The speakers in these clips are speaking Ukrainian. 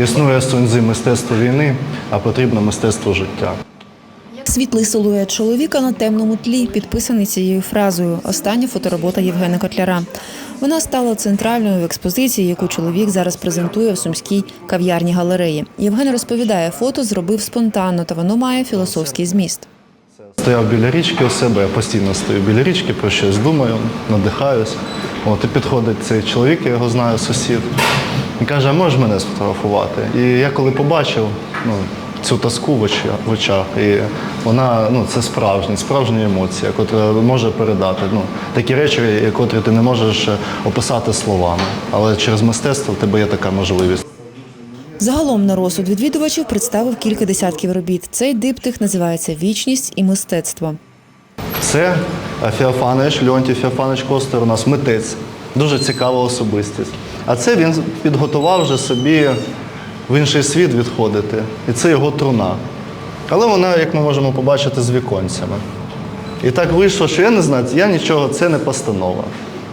Існує сунзи мистецтво війни, а потрібно мистецтво життя. Світлий силует чоловіка на темному тлі підписаний цією фразою. Остання фоторобота Євгена Котляра. Вона стала центральною в експозиції, яку чоловік зараз презентує в сумській кав'ярні галереї. Євген розповідає, фото зробив спонтанно, та воно має філософський зміст. Стояв біля річки у себе, я постійно стою біля річки, про щось думаю, надихаюсь. От і підходить цей чоловік, я його знаю, сусід. І каже, а можеш мене сфотографувати? І я коли побачив ну, цю тоску в очах, і вона ну, це справжня, справжня емоція, яка може передати. Ну, такі речі, які ти не можеш описати словами. Але через мистецтво в тебе є така можливість. Загалом на розсуд відвідувачів представив кілька десятків робіт. Цей диптих називається Вічність і мистецтво. Це Феофанич, Леонтій Феофанич Костер, у нас митець, дуже цікава особистість. А це він підготував вже собі в інший світ відходити. І це його труна. Але вона, як ми можемо побачити, з віконцями. І так вийшло, що я не знаю, я нічого, це не постанова.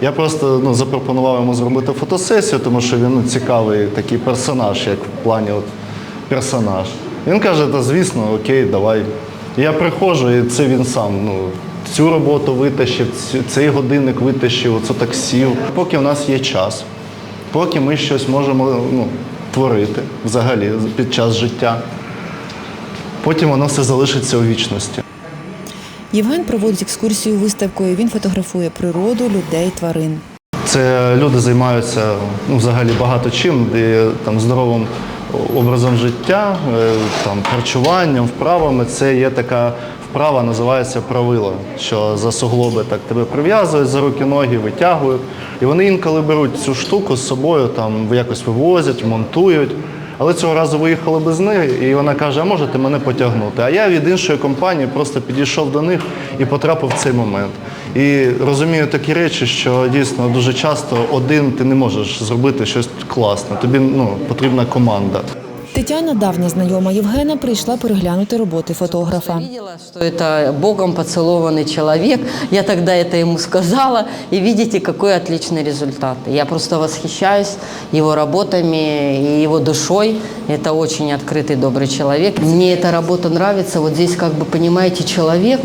Я просто ну, запропонував йому зробити фотосесію, тому що він ну, цікавий такий персонаж, як в плані от, персонаж. Він каже, та звісно, окей, давай. Я приходжу, і це він сам. Ну, цю роботу витащив, цей годинник витащив, оце так сів. Поки в нас є час, поки ми щось можемо ну, творити взагалі під час життя. Потім воно все залишиться у вічності. Євген проводить екскурсію виставкою. Він фотографує природу, людей, тварин. Це люди займаються ну, взагалі багато чим, де там здоровим образом життя, е, там харчуванням, вправами. Це є така вправа, називається правило, що за суглоби так тебе прив'язують за руки, ноги, витягують. І вони інколи беруть цю штуку з собою, там якось вивозять, монтують. Але цього разу виїхали без неї, і вона каже: а можете мене потягнути? А я від іншої компанії просто підійшов до них і потрапив в цей момент. І розумію такі речі, що дійсно дуже часто один ти не можеш зробити щось класне. Тобі ну, потрібна команда. Тетяна, давня знайома Євгена, прийшла переглянути роботи фотографа. Видела, что это Богом поцелованный человек. Я тогда это ему сказала. И видите, какой отличный результат. Я просто восхищаюсь его работами и его душой. Это очень открытый, добрый человек. Мне эта работа нравится. Вот здесь, как бы, понимаете, человек,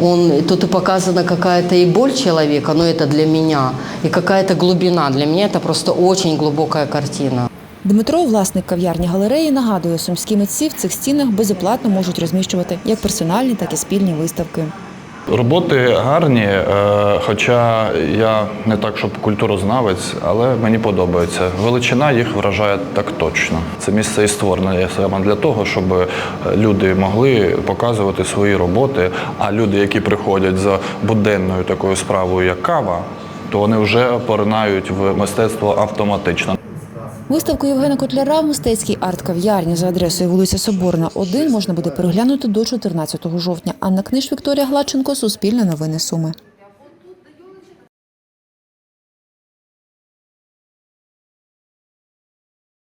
он, тут и показана какая-то и боль человека, но это для меня, и какая-то глубина. Для меня это просто очень глубокая картина. Дмитро, власник кав'ярні галереї, нагадує, сумські митці в цих стінах безоплатно можуть розміщувати як персональні, так і спільні виставки. Роботи гарні, е, хоча я не так, щоб культурознавець, але мені подобається. Величина їх вражає так точно. Це місце і створене саме для того, щоб е, люди могли показувати свої роботи. А люди, які приходять за буденною такою справою, як кава, то вони вже поринають в мистецтво автоматично. Виставку Євгена Котляра в мистецькій арт-кав'ярні за адресою вулиця Соборна, 1 можна буде переглянути до 14 жовтня. Анна Книж, Вікторія Гладченко, Суспільне новини Суми.